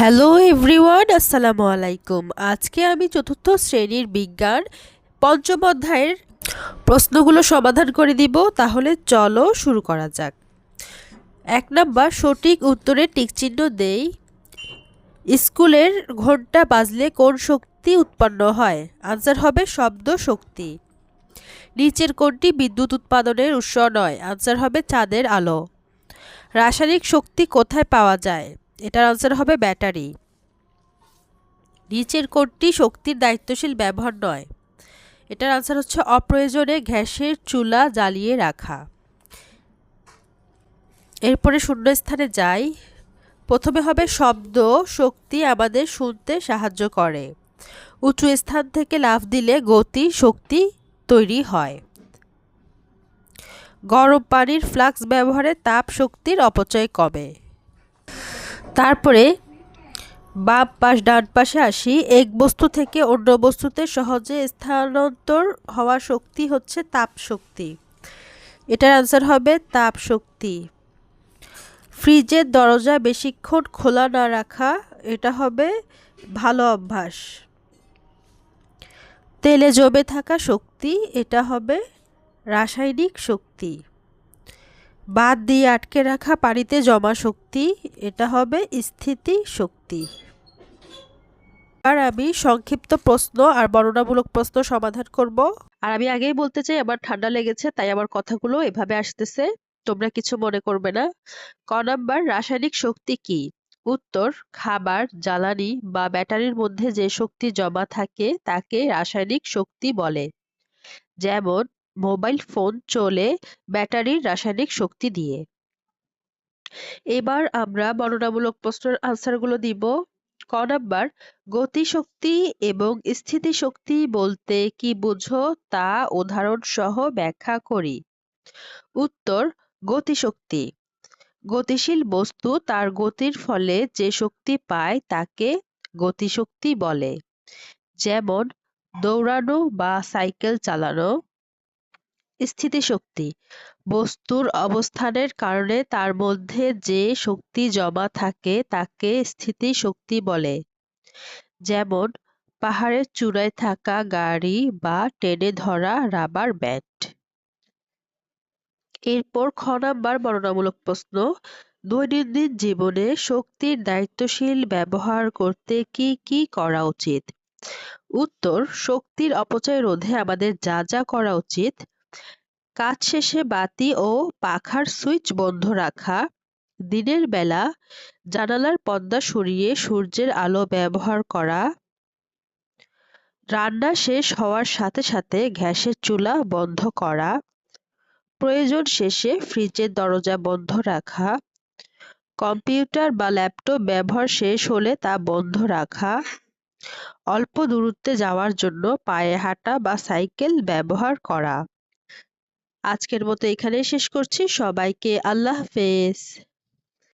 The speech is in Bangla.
হ্যালো এভরিওয়ান আসসালামু আলাইকুম আজকে আমি চতুর্থ শ্রেণির বিজ্ঞান পঞ্চম অধ্যায়ের প্রশ্নগুলো সমাধান করে দিব। তাহলে চলো শুরু করা যাক। এক নাম্বার, সঠিক উত্তরে টিকচিহ্ন দেই। স্কুলের ঘণ্টা বাজলে কোন শক্তি উৎপন্ন হয়? আনসার হবে শব্দ শক্তি। নিচের কোনটি বিদ্যুৎ উৎপাদনের উৎস নয়? আনসার হবে চাঁদের আলো। রাসায়নিক শক্তি কোথায় পাওয়া যায়? এটার আনসার হবে ব্যাটারি নিচের কোনটি শক্তির দায়িত্বশীল ব্যবহার নয়। এটার আনসার হচ্ছে অপ্রয়োজনে গ্যাসের চুলা জ্বালিয়ে রাখা। এরপরে শূন্যস্থানে যাই। প্রথমে হবে শব্দ, শক্তি আমাদের শুনতে সাহায্য করে। উঁচু স্থান থেকে লাফ দিলে গতি, শক্তি তৈরি হয়। গরম পানির ফ্লাক্স ব্যবহারে তাপ শক্তির অপচয় কমে। তারপরে বাম পাশ, ডান পাশে আসি। এক বস্তু থেকে অন্য বস্তুতে সহজে স্থানান্তর হওয়া শক্তি হচ্ছে তাপ শক্তি। এটার আনসার হবে তাপ শক্তি। ফ্রিজের দরজা বেশিক্ষণ খোলা না রাখা, এটা হবে ভালো অভ্যাস। তেলে জমে থাকা শক্তি, এটা হবে রাসায়নিক শক্তি। বাদ দিয়ে আটকে রাখা পানিতে জমা শক্তি, এটা হবে স্থিতি শক্তি। আর আমি সংক্ষিপ্ত প্রশ্ন আর বর্ণনামূলক প্রশ্ন সমাধান করব। আর আমি আগেই বলতে চাই, আমার ঠান্ডা লেগেছে, তাই আমার কথাগুলো এভাবে আসতেছে, তোমরা কিছু মনে করবে না। ক নাম্বার, রাসায়নিক শক্তি কি? উত্তর, খাবার, জ্বালানি বা ব্যাটারির মধ্যে যে শক্তি জমা থাকে, তাকে রাসায়নিক শক্তি বলে। যেমন মোবাইল ফোন চলে ব্যাটারির রাসায়নিক শক্তি দিয়ে। এবার আমরা বর্ণনামূলক প্রশ্নের আনসারগুলো দিব। ক নাম্বার, গতিশক্তি এবং স্থিতিশক্তি বলতে কি বুঝো তা উদাহরণ সহ ব্যাখ্যা করি। উত্তর, গতিশক্তি। গতিশীল বস্তু তার গতির ফলে যে শক্তি পায় তাকে গতিশক্তি বলে। যেমন দৌড়ানো বা সাইকেল চালানো স্থিতিশক্তি। বস্তুর অবস্থানের কারণে তার মধ্যে যে শক্তি জমা থাকে তাকে স্থিতিশক্তি বলে। যেমন, পাহাড়ের চূড়ায় থাকা গাড়ি বা টেনে ধরা রাবার ব্যান্ড। এরপর খ নাম্বার বর্ণনামূলক প্রশ্ন, দৈনন্দিন জীবনে শক্তির দায়িত্বশীল ব্যবহার করতে কি কি করা উচিত? উত্তর, শক্তির অপচয় রোধে আমাদের যা যা করা উচিত কাজ শেষে বাতি ও পাখার সুইচ বন্ধ রাখা, দিনের বেলা জানালার পর্দা সরিয়ে সূর্যের আলো ব্যবহার করা, রান্না শেষ হওয়ার সাথে সাথে গ্যাসের চুলা বন্ধ করা, প্রয়োজন শেষে ফ্রিজের দরজা বন্ধ রাখা, কম্পিউটার বা ল্যাপটপ ব্যবহার শেষ হলে তা বন্ধ রাখা, অল্প দূরত্বে যাওয়ার জন্য পায়ে হাঁটা বা সাইকেল ব্যবহার করা। আজকের মতো এখানেই শেষ করছি। সবাইকে আল্লাহ হাফেজ।